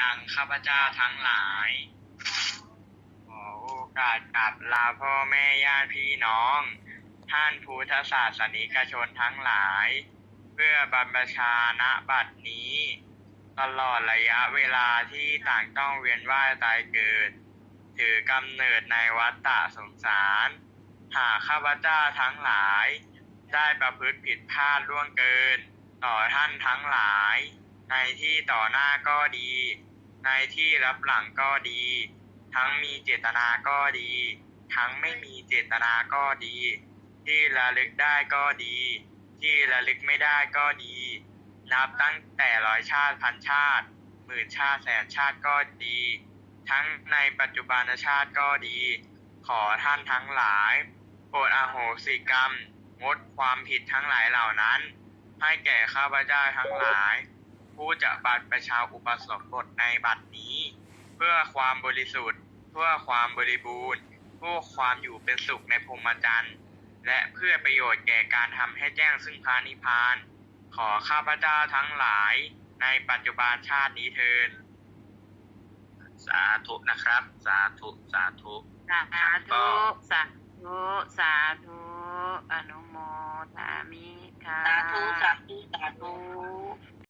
ดังข้าพเจ้าทั้งหลาย ขอโอกาสกราบลาพ่อแม่ญาติพี่น้อง ท่านพุทธศาสนิกชนทั้งหลาย เพื่อบรรพชาณบัดนี้ ตลอดระยะเวลาที่ต่างต้องเวียนว่ายตายเกิด ถือกำเนิดในวัฏฏะสงสาร หากข้าพเจ้าทั้งหลาย ได้ประพฤติผิดพลาดล่วงเกิน ต่อท่านทั้งหลาย ในที่ต่อหน้าก็ดี ในที่รับหลังก็ดี ทั้งมีเจตนาก็ดี ทั้งไม่มีเจตนาก็ดี ที่ระลึกได้ก็ดี ที่ระลึกไม่ได้ก็ดี นับตั้งแต่ร้อยชาติพันชาติหมื่นชาติแสนชาติก็ดี ทั้งในปัจจุบันชาติก็ดี ขอท่านทั้งหลายโปรดอโหสิกรรมงดความผิดทั้งหลายเหล่านั้น ให้แก่ข้าพเจ้าทั้งหลาย ผู้จะบัตรประชาอุปสมบทในบัดนี้ เพื่อความบริสุทธิ์ เพื่อความบริบูรณ์เพื่อความอยู่เป็นสุขในภูมิจันทร์และเพื่อประโยชน์แก่การทำให้แจ้งซึ่งพระนิพพาน ขอข้าพเจ้าทั้งหลายในปัจจุบันชาตินี้เทินสาธุนะครับ สาธุสาธุสาธุสาธุสาธุอนุโมทามิค่ะ